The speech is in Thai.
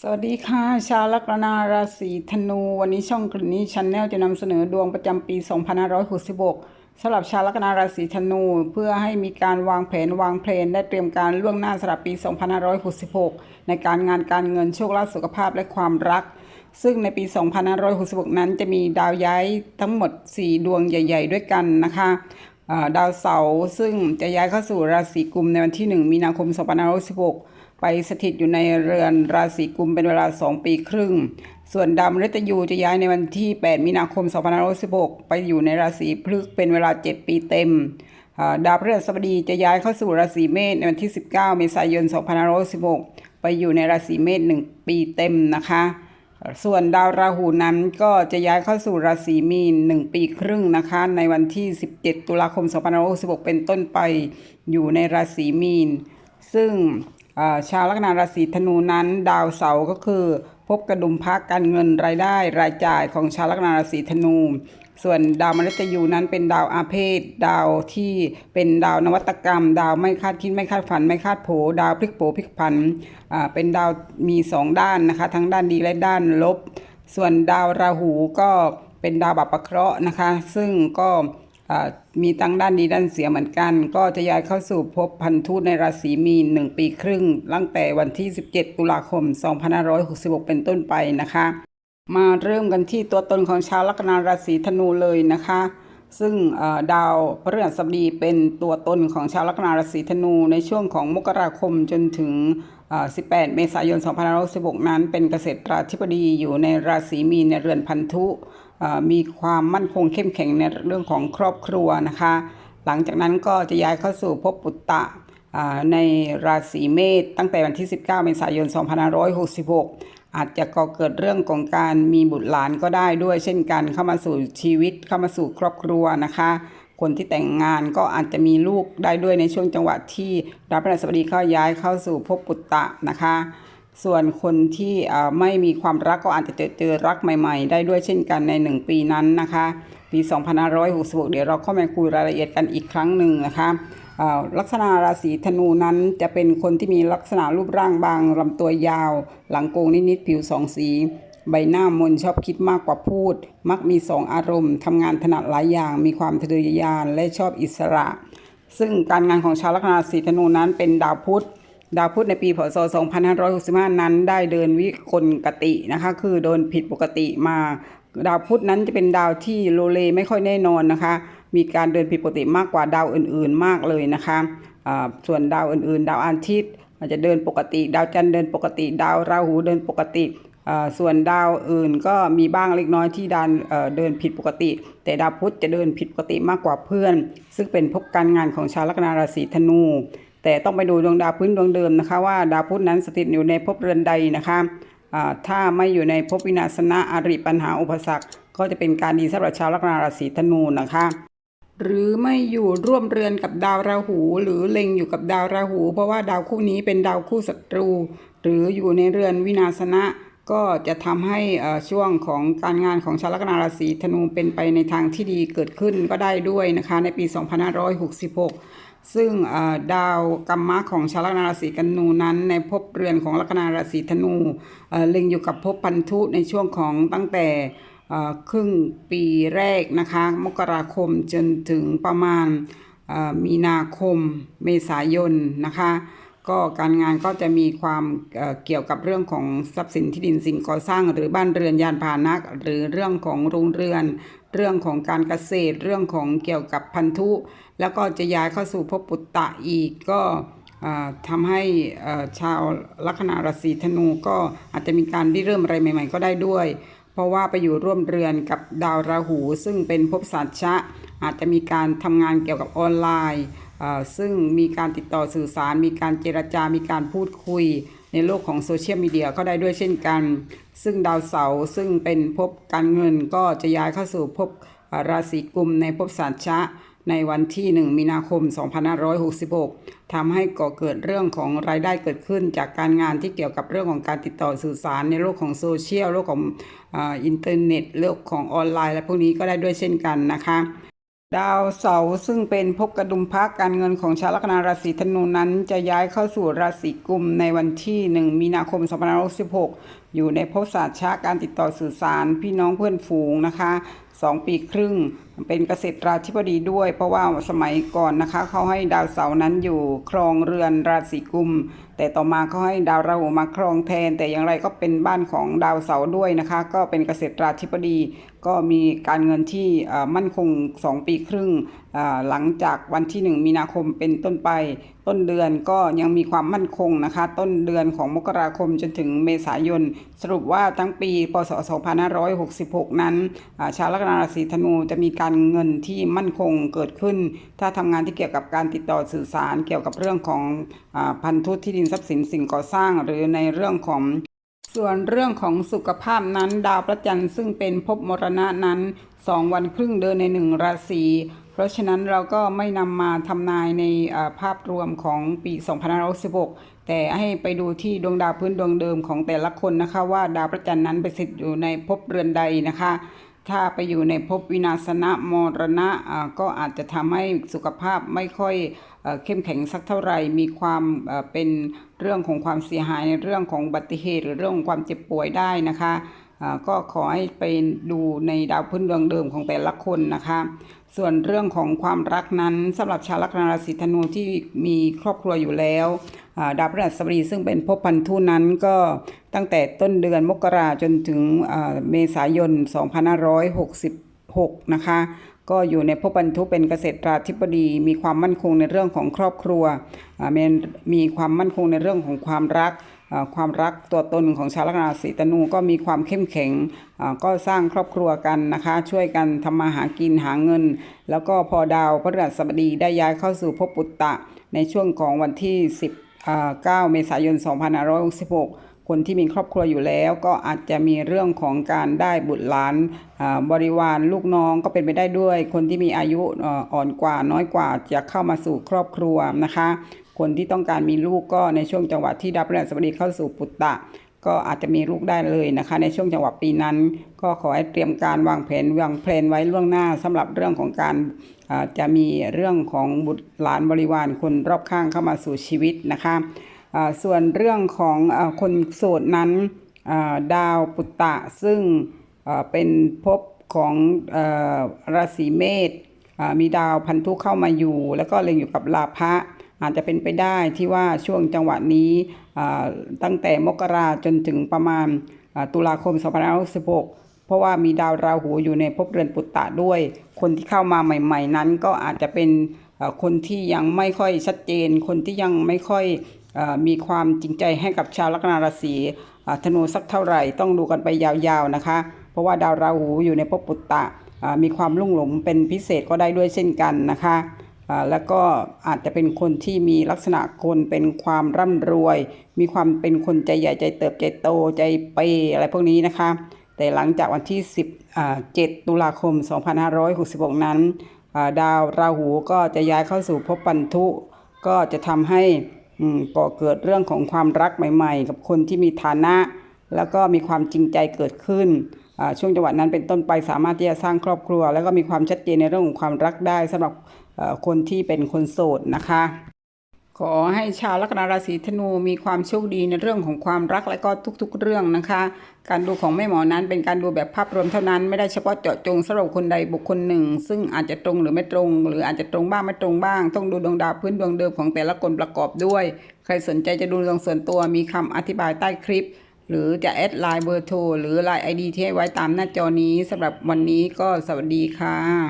สวัสดีค่ะ ชาวลัคนาราศีธนู วันนี้ช่องกลิ่นนี้ชันแนลจะนำเสนอดวงประจำปี 2566สำหรับชาวลัคนาราศีธนู เพื่อให้มีการวางแผนวางเพลน และเตรียมการล่วงหน้าสำหรับปี 2566 ในการงานการเงินโชคลาภสุขภาพและความรัก ซึ่งในปี 2566 นั้นจะมีดาวย้ายทั้งหมด 4 ดวงใหญ่ ๆ ด้วยกันนะคะดาวเสาร์ซึ่งจะย้ายเข้าสู่ราศีกุมในวันที่ 1 มีนาคม 2566 ไปสถิตอยู่ในเรือนราศีกุมเป็นเวลา 2 ปีครึ่ง ส่วนดาวมฤตยูจะย้ายในวันที่ 8 มีนาคม 2516 ไปอยู่ในราศีพฤกษ์เป็นเวลา 7 ปีเต็ม ดาวพฤหัสบดีจะย้ายเข้าสู่ราศีเมษในวันที่ 19 เมษายน 2516 ไปอยู่ในราศีเมษ 1 ปีเต็มนะคะ ส่วนดาวราหูนั้นก็จะย้ายเข้าสู่ราศีมีน 1 ปีครึ่งนะคะ ในวันที่ 17 ตุลาคม 2566เป็นต้นไปอยู่ในราศีมีน ซึ่ง ชาวลัคนาราศีธนูนั้นดาวเสาร์ก็คือ พบกระดุมพักการเงินรายได้ รายจ่ายของชาวลัคนาราศีธนู ส่วนดาวมฤตยูนั้นเป็นดาวอาเพศ ดาวที่เป็นดาวนวัตกรรม ดาวไม่คาดคิดไม่คาดฝัน ไม่คาดโผ ดาวพลิกโผพลิกผันเป็นดาวมีสองด้านนะคะ ทั้งด้านดีและด้านลบ ส่วนดาวราหูก็เป็นดาวบัพเคราะห์นะคะ ซึ่งก็ มีทั้งด้านดีด้านเสียเหมือนกัน ก็จะย้ายเข้าสู่ภพพันธุในราศีมีน 1 ปีครึ่ง ตั้งแต่วันที่ 17 ตุลาคม 2566 เป็นต้นไปนะคะ มาเริ่มกันที่ตัวตนของชาวลัคนาราศีธนูเลยนะคะ ซึ่งดาวพฤหัสบดีเป็นตัวตนของชาวลัคนาราศีธนูในช่วงของมกราคมจนถึง 18 เมษายน 2566 นั้น เป็นเกษตราธิบดีอยู่ในราศีมีนในเรือนพันธุมีความมั่นคงเข้มแข็งในเรื่องของครอบครัวนะคะ หลังจากนั้นก็จะย้ายเข้าสู่ภพปุตตะในราศีเมษตั้งแต่วันที่ 19 เมษายน 2566 อาจจะก่อเกิดเรื่องของการมีบุตรหลานก็ได้ด้วย เช่นกันเข้ามาสู่ชีวิตเข้ามาสู่ครอบครัวนะคะ คนที่แต่งงานก็อาจจะมีลูกได้ด้วยในช่วงจังหวะที่ดาวพฤหัสบดีเข้าย้ายเข้าสู่ภพปุตตะนะคะ ส่วนคนที่ไม่มีความรักก็อาจจะเจอเจอรักใหม่ ๆ ได้ด้วยเช่นกันใน 1 ปีนั้นนะคะ ปี 2566 เดี๋ยวเราเข้ามาคุยรายละเอียดกันอีกครั้งหนึ่งนะคะ ลัคนาราศีธนูนั้นจะเป็นคนที่มีลักษณะรูปร่างบางลำตัวยาว หลังโกงนิดๆผิวสองสี ใบหน้ามนชอบคิดมากกว่าพูด มักมีสองอารมณ์ทำงานถนัดหลายอย่าง มีความทะเยอทะยานและชอบอิสระ ซึ่งการงานของชาวลัคนาราศีธนูนั้นเป็นดาวพุธดาวพุธในปีพศ 2565 นั้นได้เดินวิกลกตินะคะ คือโดนผิดปกติมา ดาวพุธนั้นจะเป็นดาวที่โลเลไม่ค่อยแน่นอนนะคะ มีการเดินผิดปกติมากกว่าดาวอื่นๆมากเลยนะคะส่วนดาวอื่นๆ ดาวอาทิตย์อาจจะเดินปกติ ดาวจันทร์เดินปกติ ดาวราหูเดินปกติ ส่วนดาวอื่นก็มีบ้างเล็กน้อยที่ดันเดินผิดปกติ แต่ดาวพุธจะเดินผิดปกติมากกว่าเพื่อน ซึ่งเป็นภพการงานของชาวลัคนาราศีธนู แต่ต้องไปดูดวงดาวพื้นดวงเดิมนะคะว่าดาวพุธนั้นสถิตอยู่ในภพเรือนใดนะคะถ้าไม่อยู่ในภพวินาศนะอริปัญหาอุปสรรค ก็จะเป็นการดีสำหรับชาวลัคนาราศีธนูนะคะ หรือไม่อยู่ร่วมเรือนกับดาวราหู หรือเล็งอยู่กับดาวราหู เพราะว่าดาวคู่นี้เป็นดาวคู่ศัตรู หรืออยู่ในเรือนวินาศนะ ก็จะทำให้ช่วงของการงานของชาวลัคนาราศีธนูเป็นไปในทางที่ดีเกิดขึ้นก็ได้ด้วยนะคะ ในปี 2566 ซึ่งเอ่อดาวกรรมะของชาวลัคนาราศีกันนูนั้น ในภพเรือนของลัคนาราศีธนูเล็งอยู่กับภพพันธุในช่วงของตั้งแต่ ครึ่งปีแรกนะคะ มกราคมจนถึงประมาณมีนาคมเมษายนนะคะ ก็การงานก็จะมีความเกี่ยวกับเรื่องของทรัพย์สินที่ดินสิ่งก่อสร้าง หรือบ้านเรือนยานพาหนะหรือเรื่องของโรงเรือน เรื่องของการเกษตร เรื่องของเกี่ยวกับพันธุ แล้วก็จะย้ายเข้าสู่ภพปุตตะอีกก็อ่าทำให้ชาวลัคนาราศีธนูก็อาจจะมีการริเริ่มอะไรใหม่ ๆ ก็ได้ด้วย เพราะว่าไปอยู่ร่วมเรือนกับดาวราหู ซึ่งเป็นภพสัจชะ อาจจะมีการทำงานเกี่ยวกับออนไลน์ซึ่งมีการติดต่อสื่อสาร มีการเจรจา มีการพูดคุย ในโลกของโซเชียลมีเดียก็ได้ด้วยเช่นกัน ซึ่งดาวเสาร์ซึ่งเป็นภพการเงินก็จะย้ายเข้าสู่ภพ ราศีกุมในภพสัตชะในวันที่ 1 มีนาคม 2566ทำให้ก่อเกิดเรื่องของรายได้เกิดขึ้น จากการงานที่เกี่ยวกับเรื่องของการติดต่อสื่อสารในโลกของโซเชียลโลกของอ,อินเทอร์เน็ตโลกของออนไลน์ และพวกนี้ก็ได้ด้วยเช่นกันนะคะดาวเสาร์ซึ่งเป็นภพกระดุมพระการเงินของชาวลัคนาราศีธนูนั้น จะย้ายเข้าสู่ราศีกุมในวันที่ 1 มีนาคม 2566 อยู่ในภพศาสตร์ชาการติดต่อสื่อสาร พี่น้องเพื่อนฝูงนะคะ2ปีครึ่ง เป็นเกษตราธิบดีด้วย เพราะว่าสมัยก่อนนะคะเขาให้ดาวเสาร์นั้นอยู่ครองเรือนราศีกุม แต่ต่อมาเขาให้ดาวราหูมาครองแทน แต่อย่างไรก็เป็นบ้านของดาวเสาร์ด้วยนะคะ ก็เป็นเกษตราธิบดี ก็มีการเงินที่มั่นคง 2 ปีครึ่ง หลังจากวันที่ 1 มีนาคมเป็นต้นไป ต้นเดือนก็ยังมีความมั่นคงนะคะ ต้นเดือนของมกราคมจนถึงเมษายน สรุปว่าทั้งปีพศ 2566 นั้นาชาวลัคนาราศีธนูจะมีการเงินที่มั่นคงเกิดขึ้น ถ้าทำงานที่เกี่ยวกับการติดต่อสื่อสารเกี่ยวกับเรื่องของอพันธุที่ดินทรัพย์สินสิ่งก่อสร้าง หรือในเรื่องของส่วนเรื่องของสุขภาพนั้นดาวพระจันทร์ซึ่งเป็นภพมรณะนั้น 2 วันครึ่งเดินในหนึ่งราศี เพราะฉะนั้นเราก็ไม่นำมาทำนายในภาพรวมของปี2566แต่ให้ไปดูที่ดวงดาวพื้นดวงเดิมของแต่ละคนนะคะว่าดาวพระจันนั้นไปสถิตอยู่ในภพเรือนใดนะคะถ้าไปอยู่ในภพวินาศนะมรณะก็อาจจะทำให้สุขภาพไม่ค่อยเข้มแข็งสักเท่าไหร่ มีความเป็นเรื่องของความเสียหายในเรื่องของอุบัติเหตุ หรือเรื่องของความเจ็บป่วยได้นะคะ ก็ขอให้ไปดูในดาวพื้นดวงเดิมของแต่ละคนนะคะ ส่วนเรื่องของความรักนั้นสำหรับชาวลัคนาราศีธนูที่มีครอบครัวอยู่แล้วดาวพฤหัสบดีซึ่งเป็นภพพันธุนั้นก็ตั้งแต่ต้นเดือนมกราจนถึงเมษายน 2566 นะคะก็อยู่ในพบรรทุเป็นเกษตราธิบดีมีความมั่นคงในเรื่องของครอบครัวมีความมั่นคงในเรื่องของความรัก ความรักตัวตนของชาวลัคนาราศีตนูก็มีความเข้มแข็งก็สร้างครอบครัวกันนะคะ ช่วยกันทำมาหากินหาเงิน แล้วก็พอดาวพฤหัสบดีได้ย้ายเข้าสู่ภพปุตตะ ในช่วงของวันที่ 10 9 เมษายน 2566 คนที่มีครอบครัวอยู่แล้วก็อาจจะมีเรื่องของการได้บุตรหลานบริวารลูกน้องก็เป็นไปได้ด้วย คนที่มีอายุอ่อนกว่าน้อยกว่าจะเข้ามาสู่ครอบครัวนะคะ คนที่ต้องการมีลูกก็ในช่วงจังหวะที่ดาวพฤหัสบดีเข้าสู่ปุตตะ ก็อาจจะมีลูกได้เลยนะคะ ในช่วงจังหวะปีนั้น ก็ขอให้เตรียมการวางแผนวางแผนไว้ล่วงหน้าสำหรับเรื่องของการจะมีเรื่องของบุตรหลานบริวารคนรอบข้างเข้ามาสู่ชีวิตนะคะ ส่วนเรื่องของอคนโสดนั้นดาวปุตตะซึ่งเป็นภพของอราศีเมษมีดาวพันธุเข้ามาอยู่ แล้วก็เล็งอยู่กับลาภะอาจจะเป็นไปได้ที่ว่าช่วงจังหวะนี้ตั้งแต่มกราจนถึงประมาณอ่าตุลาคม2566 เพราะว่ามีดาวราหูอยู่ในภพเรือนปุตตะด้วย คนที่เข้ามาใหม่ ๆ นั้นก็อาจจะเป็นคนที่ยังไม่ค่อยชัดเจน คนที่ยังไม่ค่อย มีความจริงใจให้กับชาวลัคนาราศีธนูสักเท่าไหร่ต้องดูกันไปยาวๆนะคะ เพราะว่าดาวราหูอยู่ในภพปุตตะมีความลุ่งหลงเป็นพิเศษก็ได้ด้วยเช่นกันนะคะแล้วก็อาจจะเป็นคนที่มีลักษณะคนเป็นความร่ำรวย มีความเป็นคนใจใหญ่ใจเติบใจโตใจเปอะไรพวกนี้นะคะ แต่หลังจากวันที่ 17 ตุลาคม 2566 นั้น ดาวราหูก็จะย้ายเข้าสู่ภพปันธุก็จะทำให้ ก่อเกิดเรื่องของความรักใหม่ ๆ กับคนที่มีฐานะ แล้วก็มีความจริงใจเกิดขึ้นช่วงจังหวะนั้นเป็นต้นไปสามารถที่จะสร้างครอบครัว แล้วก็มีความชัดเจนในเรื่องของความรักได้สำหรับคนที่เป็นคนโสดนะคะ ขอให้ชาวลัคนาราศีธนูมีความโชคดีในเรื่องของความรักและก็ทุกๆ เรื่องนะคะ การดูของแม่หมอนั้นเป็นการดูแบบภาพรวมเท่านั้นไม่ได้เฉพาะเจาะจงสำหรับคนใดบุคคลหนึ่ง ซึ่งอาจจะตรงหรือไม่ตรง หรืออาจจะตรงบ้างไม่ตรงบ้าง ต้องดูดวงดาวพื้นดวงเดิมของแต่ละคนประกอบด้วย ใครสนใจจะดูดวงส่วนตัวมีคำอธิบายใต้คลิป หรือจะแอดไลน์เบอร์โทรหรือไลน์ไอดีที่ให้ไว้ตามหน้าจอนี้สำหรับวันนี้ก็สวัสดีค่ะ